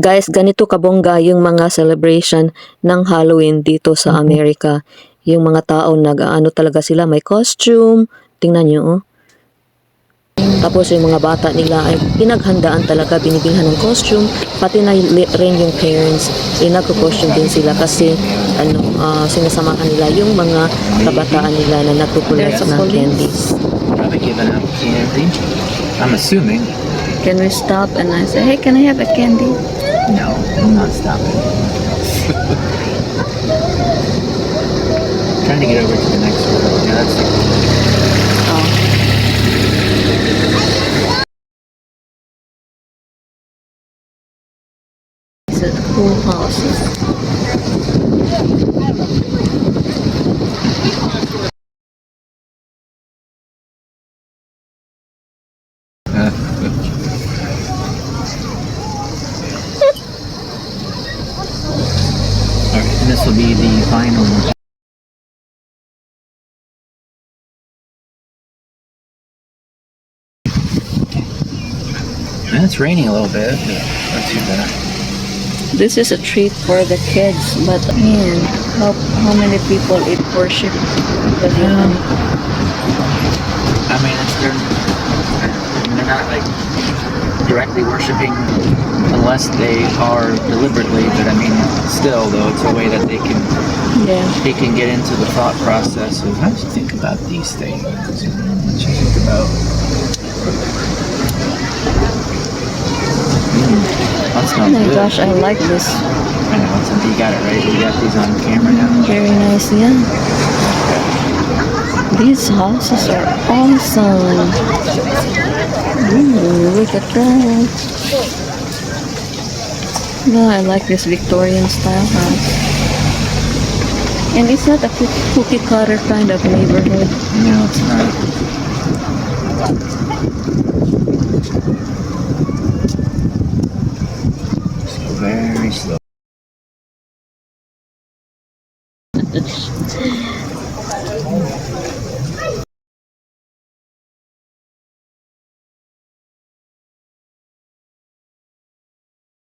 Guys, ganito kabongga yung mga celebration ng Halloween dito sa Amerika. Yung mga tao nag-ano talaga sila, may costume. Tingnan nyo, oh. Tapos yung mga bata nila ay pinaghandaan talaga, binibilhan ng costume, pati na rin yung parents, eh, nagko-costume din sila kasi ano, ah, sinasamahan nila yung mga kabataan nila na a ng candies. I'm assuming. Can we stop and I say, hey, can I have a candy? No, I'm not stopping. Trying to get over to the next one. Yeah, that's like, Oh. It's a cool house. Alright, and this will be the final one. And it's raining a little bit, but not too bad. This is a treat for the kids, but man, how, how many people it worship the demon? I mean, it's they're, they're not like directly worshiping unless they are deliberately, but I mean, still though, it's a way that they can Yeah. they can get into the thought process of how do you think about these things? What you think about? Oh my gosh, I like this. I know, it's, you got it right. We got these on camera now. Very nice, yeah. These houses are awesome. Ooh, look at that. No, I like this Victorian style house. And it's not a cookie cutter kind of neighborhood. No, it's not. Very slow.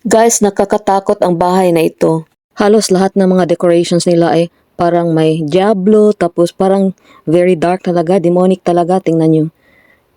Guys, nakakatakot ang bahay na ito. Halos lahat ng mga decorations nila ay parang may diablo, tapos parang very dark talaga, demonic talaga, tingnan nyo.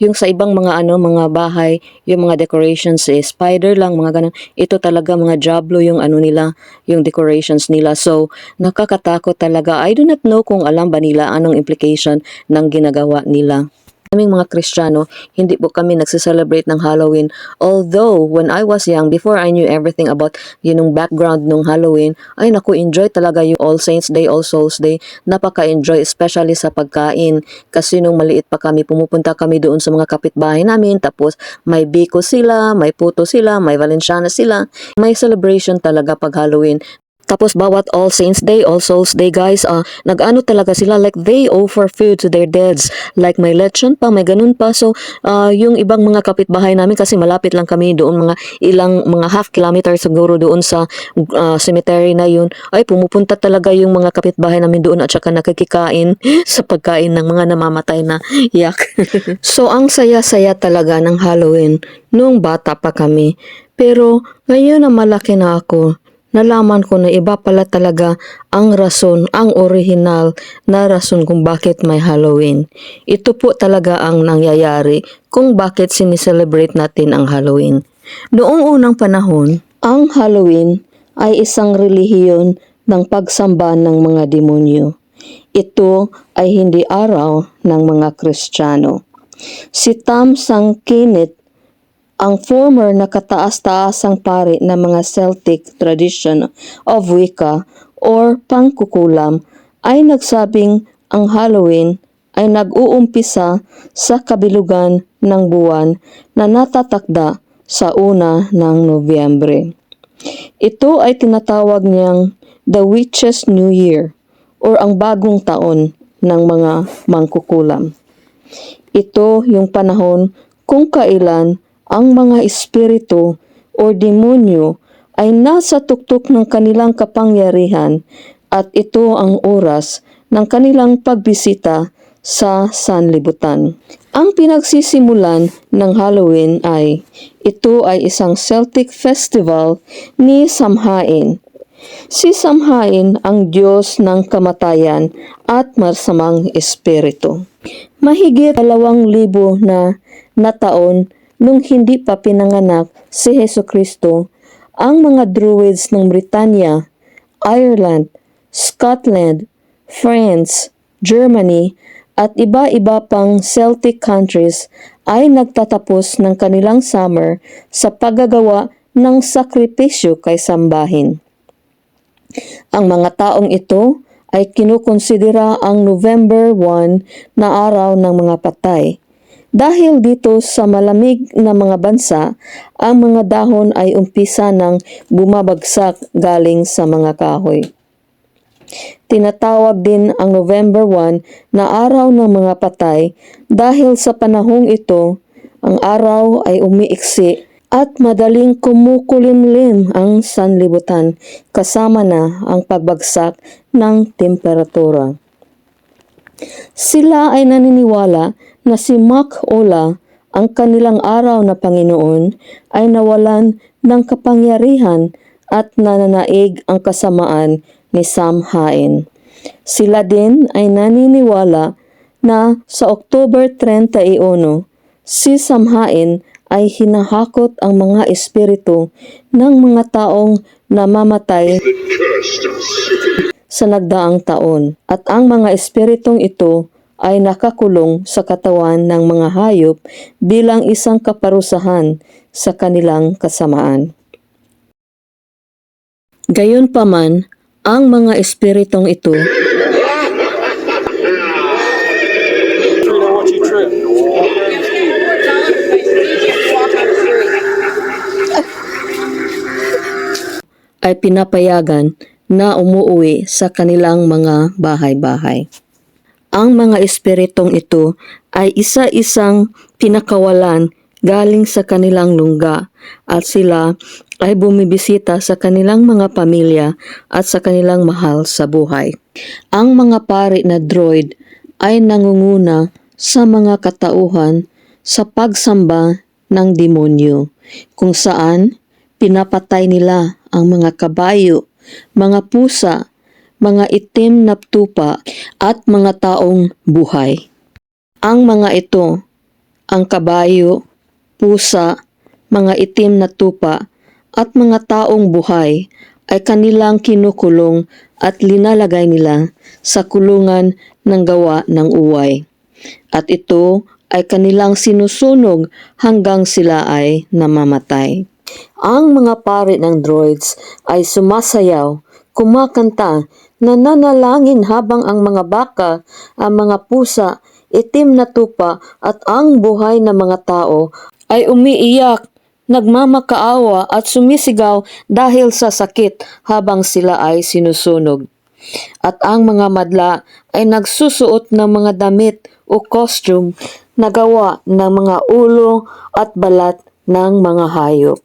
Yung sa ibang mga ano, mga bahay, yung mga decorations is spider lang, mga ganun. Ito talaga mga diablo yung ano nila, yung decorations nila. So, nakakatakot talaga. I do not know kung alam ba nila anong implication ng ginagawa nila. Kaming mga Kristiyano, hindi po kami nagse-celebrate ng Halloween. Although, when I was young, before I knew everything about yun yung background ng Halloween, ay naku, enjoy talaga yung All Saints Day, All Souls Day. Napaka-enjoy, especially sa pagkain. Kasi nung maliit pa kami, pumupunta kami doon sa mga kapitbahay namin. Tapos, may biko sila, may puto sila, may valenciana sila. May celebration talaga pag Halloween. Tapos bawat All Saints Day, All Souls Day guys, ah nag-ano talaga sila like they offer food to their deads. Like may lechon pa, may ganun pa. So ah, yung ibang mga kapitbahay namin kasi malapit lang kami doon mga ilang mga half kilometer siguro doon sa ah, cemetery na yun. Ay pumupunta talaga yung mga kapitbahay namin doon at saka nakikikain sa pagkain ng mga namamatay na yak. so ang saya-saya talaga ng Halloween noong bata pa kami. Pero ngayon na malaki na ako, nalaman ko na iba pala talaga ang rason, ang original na rason kung bakit may Halloween. Ito po talaga ang nangyayari kung bakit sineselebrate natin ang Halloween. Noong unang panahon, ang Halloween ay isang relihiyon ng pagsamba ng mga demonyo. Ito ay hindi araw ng mga Kristiyano. Si Tam Sangkinit ang former na kataas-taasang pari ng mga Celtic tradition of Wicca or pangkukulam ay nagsabing ang Halloween ay nag-uumpisa sa kabilugan ng buwan na natatakda sa una ng Nobyembre. Ito ay tinatawag niyang The Witch's New Year or ang bagong taon ng mga mangkukulam. Ito yung panahon kung kailan ang mga espiritu o demonyo ay nasa tuktok ng kanilang kapangyarihan at ito ang oras ng kanilang pagbisita sa sanlibutan. Ang pinagsisimulan ng Halloween ay Ito ay isang Celtic festival ni Samhain. Si Samhain ang Diyos ng kamatayan at masamang espiritu. Mahigit dalawang libo na na taon nung hindi pa pinanganak si Heso Kristo, ang mga Druids ng Britanya, Ireland, Scotland, France, Germany, at iba-iba pang Celtic countries ay nagtatapos ng kanilang summer sa paggagawa ng sakripisyo kay Sambahin. Ang mga taong ito ay kinukonsidera ang November 1 na araw ng mga patay. Dahil dito sa malamig na mga bansa, ang mga dahon ay umpisa ng bumabagsak galing sa mga kahoy. Tinatawag din ang November 1 na araw ng mga patay dahil sa panahong ito, ang araw ay umiiksi at madaling kumukulimlim ang sanlibutan kasama na ang pagbagsak ng temperatura. Sila ay naniniwala na si Mak Ola, ang kanilang araw na Panginoon, ay nawalan ng kapangyarihan at nananaig ang kasamaan ni Samhain. Sila din ay naniniwala na sa October 31, si Samhain ay hinahakot ang mga espiritu ng mga taong namamatay sa nagdaang taon at ang mga espiritong ito ay nakakulong sa katawan ng mga hayop bilang isang kaparusahan sa kanilang kasamaan. Gayunpaman, ang mga espiritong ito ay pinapayagan na umuwi sa kanilang mga bahay-bahay. Ang mga espiritong ito ay isa-isang pinakawalan galing sa kanilang lungga at sila ay bumibisita sa kanilang mga pamilya at sa kanilang mahal sa buhay. Ang mga pari na droid ay nangunguna sa mga katauhan sa pagsamba ng demonyo kung saan pinapatay nila ang mga kabayo, mga pusa, mga itim na tupa at mga taong buhay. Ang mga ito, ang kabayo, pusa, mga itim na tupa at mga taong buhay ay kanilang kinukulong at linalagay nila sa kulungan ng gawa ng uway. At ito ay kanilang sinusunog hanggang sila ay namamatay. Ang mga pari ng droids ay sumasayaw, kumakanta, nananalangin habang ang mga baka, ang mga pusa, itim na tupa at ang buhay na mga tao ay umiiyak, nagmamakaawa at sumisigaw dahil sa sakit habang sila ay sinusunog. At ang mga madla ay nagsusuot ng mga damit o costume na gawa ng mga ulo at balat ng mga hayop.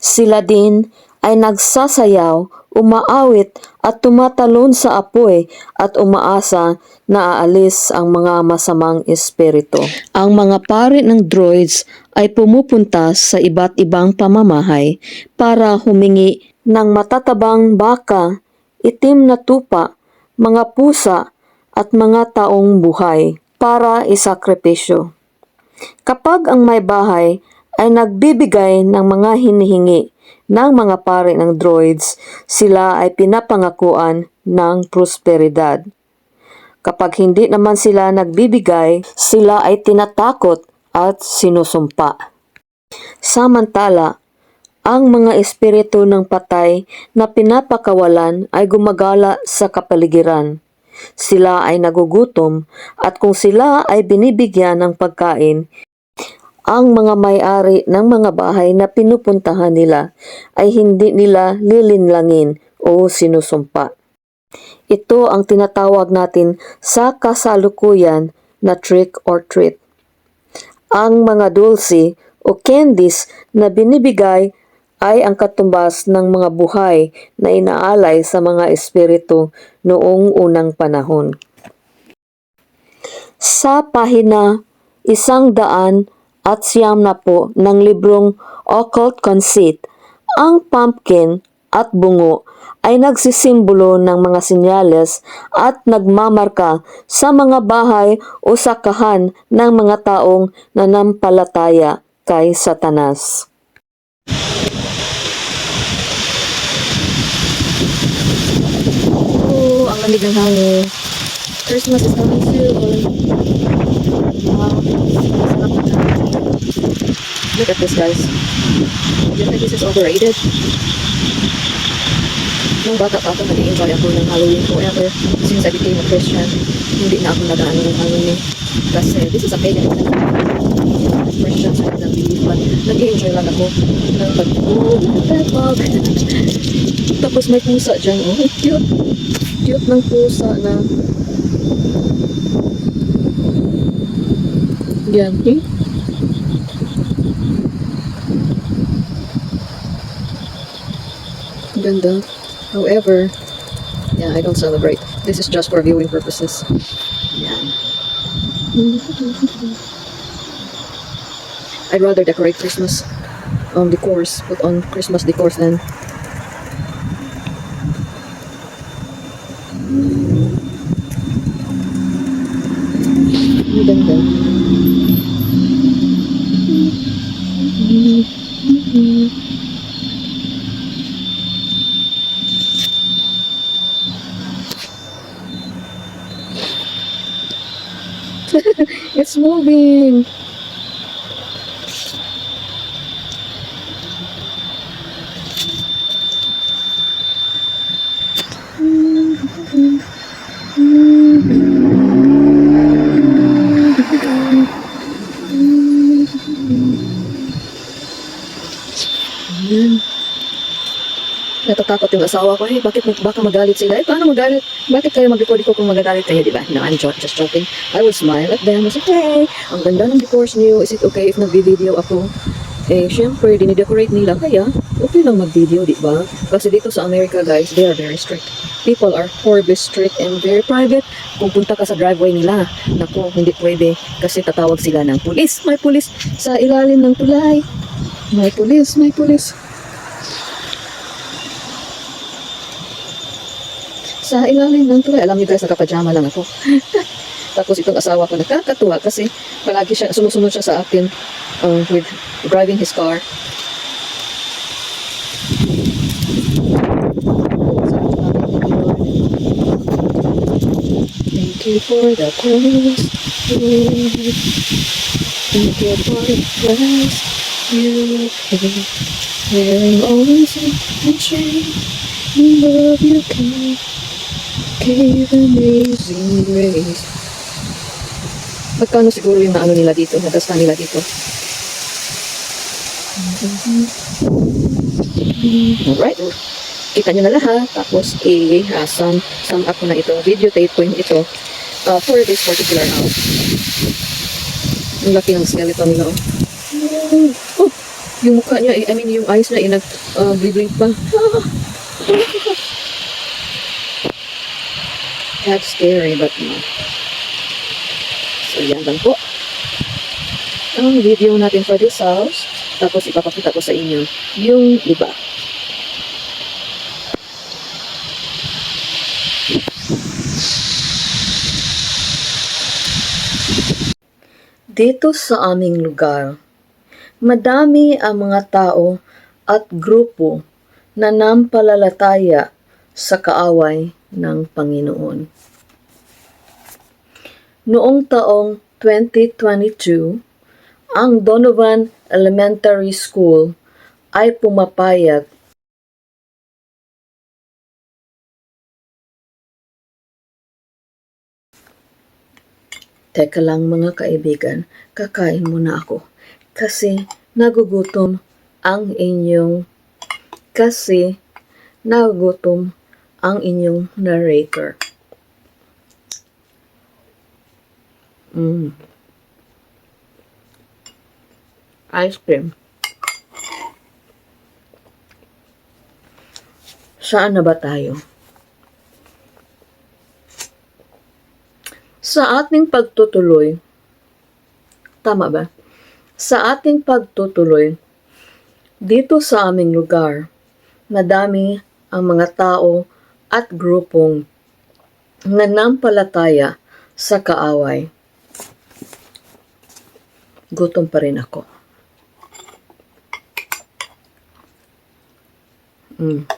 Sila din ay nagsasayaw, umaawit at tumatalon sa apoy at umaasa na aalis ang mga masamang espiritu. Ang mga pari ng droids ay pumupunta sa iba't ibang pamamahay para humingi ng matatabang baka, itim na tupa, mga pusa at mga taong buhay para isakripisyo. Kapag ang may bahay ay nagbibigay ng mga hinihingi ng mga pare ng droids, sila ay pinapangakuan ng prosperidad. Kapag hindi naman sila nagbibigay, sila ay tinatakot at sinusumpa. Samantala, ang mga espiritu ng patay na pinapakawalan ay gumagala sa kapaligiran. Sila ay nagugutom at kung sila ay binibigyan ng pagkain, ang mga may-ari ng mga bahay na pinupuntahan nila ay hindi nila lilinlangin o sinusumpa. Ito ang tinatawag natin sa kasalukuyan na trick or treat. Ang mga dulce o candies na binibigay ay ang katumbas ng mga buhay na inaalay sa mga espiritu noong unang panahon. Sa pahina isang daan at siyam na po ng librong Occult Conceit, ang pumpkin at bungo ay nagsisimbolo ng mga sinyales at nagmamarka sa mga bahay o sakahan ng mga taong nanampalataya kay Satanas. Oh, ang lamig ng. Christmas is coming soon. Wow. Sarap. Look at this, guys. Do you think this is overrated? Nung bata pa ako, nag-enjoy ako ng Halloween forever. Since I became a Christian, hindi na ako nag-ano ng Halloween. Kasi this is a pagan Christians I don't believe, but nag-enjoy lang ako ng pag, oh, pepog. Tapos may pusa dyan, oh, cute. Cute ng pusa na yan, eh? Ganda. However, yeah, I don't celebrate. This is just for viewing purposes. Yan. I'd rather decorate Christmas um, decors, put on Christmas decors than ganda. it's moving. Natatakot yung asawa ko, eh, bakit baka magalit sila? Eh, paano magalit? Bakit kayo mag-record ko kung magagalit kayo, di ba? No, I'm jo- just joking. I will smile at them. I say, hey, ang ganda ng decors niyo. Is it okay if nag-video ako? Eh, syempre, dinidecorate nila. Kaya, okay lang mag-video, di ba? Kasi dito sa America, guys, they are very strict. People are horribly strict and very private. Kung punta ka sa driveway nila, naku, hindi pwede. Kasi tatawag sila ng pulis. May pulis sa ilalim ng tulay. May pulis, may pulis. Sa ilalim ng tulay, alam niyo guys, nakapajama lang ako. Tapos itong asawa ko nakakatuwa kasi palagi siya, sumusunod siya sa akin um, with driving his car. Thank you for the praise. Thank you for the praise. You wearing always in shame. We love you, King. Gave amazing grace. Magkano siguro yung naano nila dito, nadasta nila dito? Alright. Kita nyo na lahat. Tapos, eh, uh, sum, up ko na ito. Videotape ko yung ito uh, for this particular house. Ang laki ng skeleton nila. Oh, oh yung mukha niya, eh, I mean, yung eyes niya, eh, nag, uh, pa. That's scary, but no. So, yan lang po. Ang video natin for this house. Tapos, ipapakita ko sa inyo yung iba. Dito sa aming lugar, madami ang mga tao at grupo na nampalalataya sa kaaway ng Panginoon. Noong taong 2022, ang Donovan Elementary School ay pumapayag Teka lang mga kaibigan, kakain muna ako. Kasi nagugutom ang inyong kasi nagugutom ang inyong narrator. Mm. Ice cream. Saan na ba tayo? Sa ating pagtutuloy, tama ba? Sa ating pagtutuloy, dito sa aming lugar, madami ang mga tao at grupong nanampalataya sa kaaway. Gutom pa rin ako. Mm.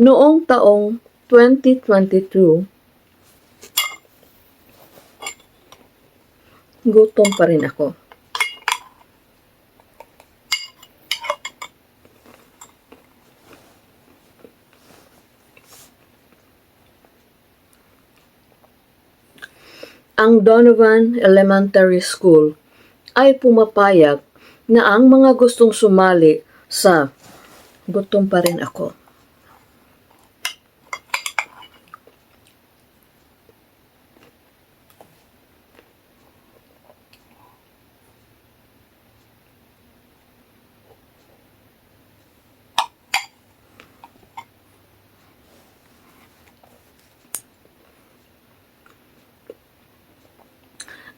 Noong taong 2022, gutom pa rin ako. Ang Donovan Elementary School ay pumapayag na ang mga gustong sumali sa gutom pa rin ako.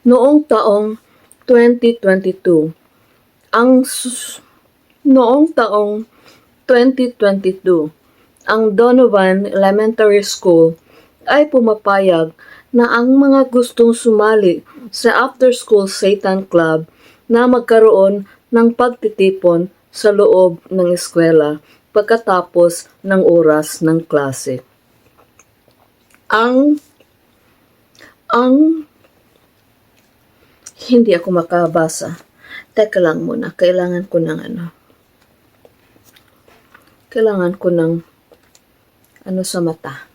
Noong taong 2022, ang noong taong 2022, ang Donovan Elementary School ay pumapayag na ang mga gustong sumali sa After School Satan Club na magkaroon ng pagtitipon sa loob ng eskwela pagkatapos ng oras ng klase. Ang ang hindi ako makabasa. Teka lang muna. Kailangan ko ng ano. Kailangan ko ng ano sa mata.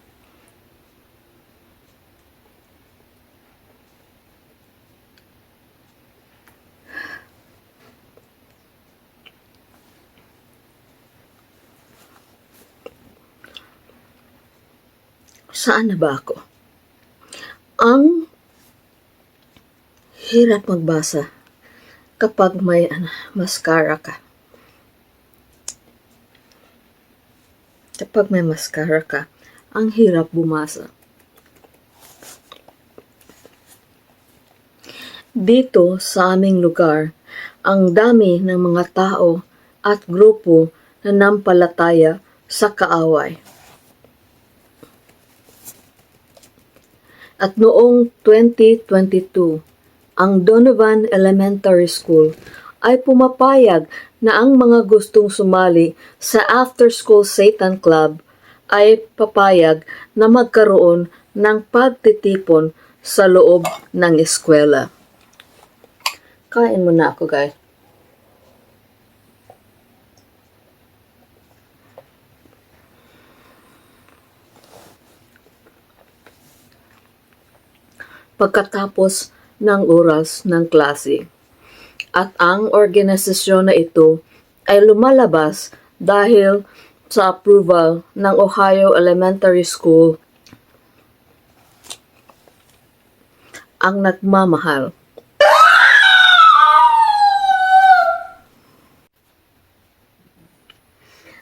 Saan na ba ako? Ang hirap magbasa kapag may ano, mascara ka. Kapag may mascara ka, ang hirap bumasa. Dito sa aming lugar, ang dami ng mga tao at grupo na nampalataya sa kaaway. At noong 2022, ang Donovan Elementary School ay pumapayag na ang mga gustong sumali sa After School Satan Club ay papayag na magkaroon ng pagtitipon sa loob ng eskwela. Kain muna ako, guys. Pagkatapos ng oras ng klase. At ang organisasyon na ito ay lumalabas dahil sa approval ng Ohio Elementary School ang nagmamahal.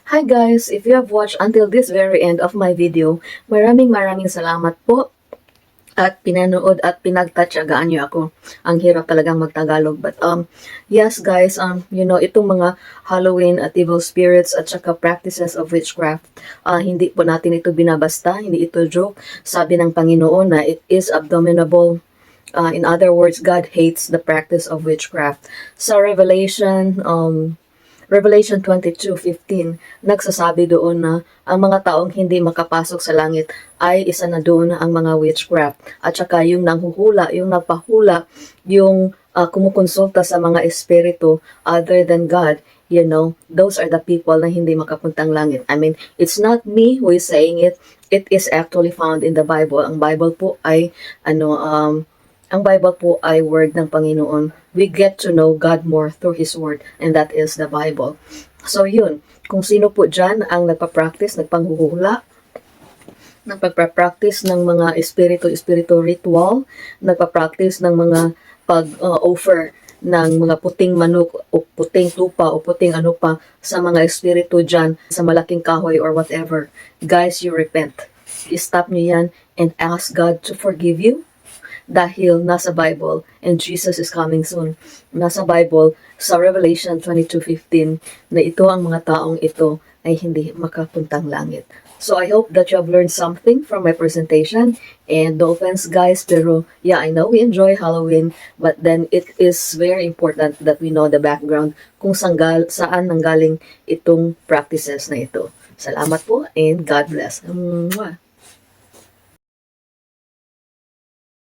Hi guys! If you have watched until this very end of my video, maraming maraming salamat po at pinanood at pinagtatsagaan niyo ako. Ang hirap talagang magtagalog. But um, yes guys, um, you know, itong mga Halloween at evil spirits at saka practices of witchcraft, ah, hindi po natin ito binabasta, hindi ito joke. Sabi ng Panginoon na it is abominable Uh, in other words, God hates the practice of witchcraft. Sa Revelation, um, Revelation 22:15, nagsasabi doon na ang mga taong hindi makapasok sa langit ay isa na doon ang mga witchcraft. At saka yung nanghuhula, yung nagpahula, yung uh, kumukonsulta sa mga espiritu other than God, you know, those are the people na hindi makapuntang langit. I mean, it's not me who is saying it. It is actually found in the Bible. Ang Bible po ay ano um ang Bible po ay word ng Panginoon. We get to know God more through His word and that is the Bible. So yun, kung sino po dyan ang nagpa-practice, nagpanghuhula, nagpa-practice ng mga espiritu-espiritu ritual, nagpa-practice ng mga pag-offer ng mga puting manok o puting tupa o puting ano pa sa mga espiritu dyan sa malaking kahoy or whatever. Guys, you repent. i-stop nyo yan and ask God to forgive you dahil nasa Bible and Jesus is coming soon. Nasa Bible sa Revelation 22:15 na ito ang mga taong ito ay hindi makapuntang langit. So I hope that you have learned something from my presentation and no offense guys pero yeah I know we enjoy Halloween but then it is very important that we know the background kung sanggal, saan nanggaling itong practices na ito. Salamat po and God bless. Mwah.